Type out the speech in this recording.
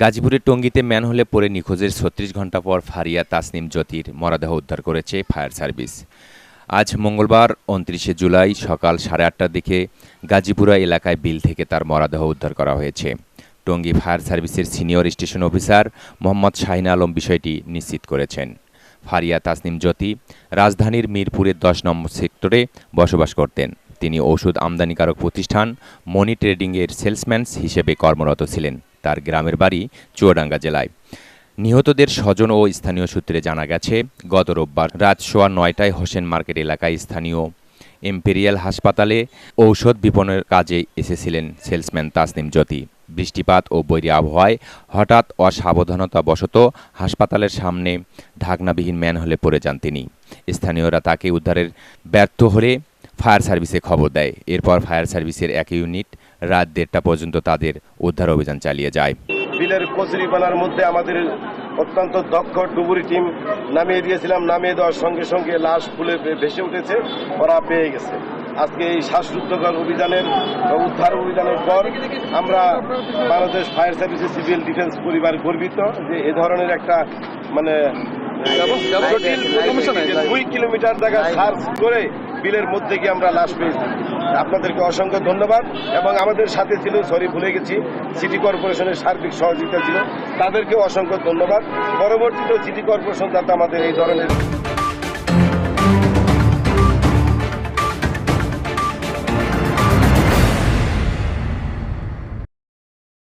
গাজীপুরের টঙ্গীতে ম্যানহোলে পড়ে নিখোঁজের ছত্রিশ ঘণ্টা পর ফারিয়া তাসনিম জ্যোতির মরদেহ উদ্ধার করেছে ফায়ার সার্ভিস। আজ মঙ্গলবার উনত্রিশে জুলাই সকাল সাড়ে আটটার দিকে গাজীপুরা এলাকায় বিল থেকে তার মরদেহ উদ্ধার করা হয়েছে। টঙ্গী ফায়ার সার্ভিসের senior station officer Mohammad Shahin Alam বিষয়টি নিশ্চিত করেছেন। ফারিয়া তাসনিম জ্যোতি রাজধানীর মিরপুরের দশ নম্বর সেক্টরে বসবাস করতেন। তিনি ওষুধ আমদানিকারক প্রতিষ্ঠান মনি ট্রেডিংয়ের সেলসম্যান হিসেবে কর্মরত ছিলেন। তার গ্রামের বাড়ি চুয়াডাঙ্গা জেলায়। নিহতদের স্বজন ও স্থানীয় সূত্রে জানা গেছে, গত রোববার রাত সোয়া নয়টায় হোসেন মার্কেট এলাকায় স্থানীয় এম্পেরিয়াল হাসপাতালে ঔষধ বিপণের কাজে এসেছিলেন সেলসম্যান তাসনিম জ্যোতি। বৃষ্টিপাত ও বৈরী আবহাওয়ায় হঠাৎ অসাবধানতা বশত হাসপাতালের সামনে ঢাকনাবিহীন ম্যান হলে পড়ে যান তিনি। স্থানীয়রা তাকে উদ্ধারের ব্যর্থ হলে ফায়ার সার্ভিসে খবর দেয়। এরপর ফায়ার সার্ভিসের এক ইউনিট রাত দেড়টা পর্যন্ত তাদের উদ্ধার অভিযান চালিয়ে যায়। বিলের কচুরি বানার মধ্যে আমাদের অত্যন্ত দক্ষ ডুবুরি টিম নামিয়ে দিয়েছিলাম। নামিয়ে দেওয়ার সঙ্গে সঙ্গে লাশ ফুলে ভেসে উঠেছে ওরা পেয়ে গেছে। আজকে এই শ্বাসরুদ্ধকর অভিযানের উদ্ধার অভিযানের পর আমরা Bangladesh fire services civil defence পরিবার গর্বিত যে এ ধরনের একটা মানে দুই কিলোমিটার জায়গা সার্চ করে বিলের মধ্যে গিয়ে আমরা লাশ পেয়েছি। আপনাদেরকে অসংখ্য ধন্যবাদ এবং আমাদের সাথে ছিল সরি ভুলে গেছি, সিটি কর্পোরেশনের সার্বিক সহযোগিতা ছিল। তাদেরকেও অসংখ্য ধন্যবাদ। পরবর্তীতে সিটি কর্পোরেশন যাতে আমাদের এই ধরনের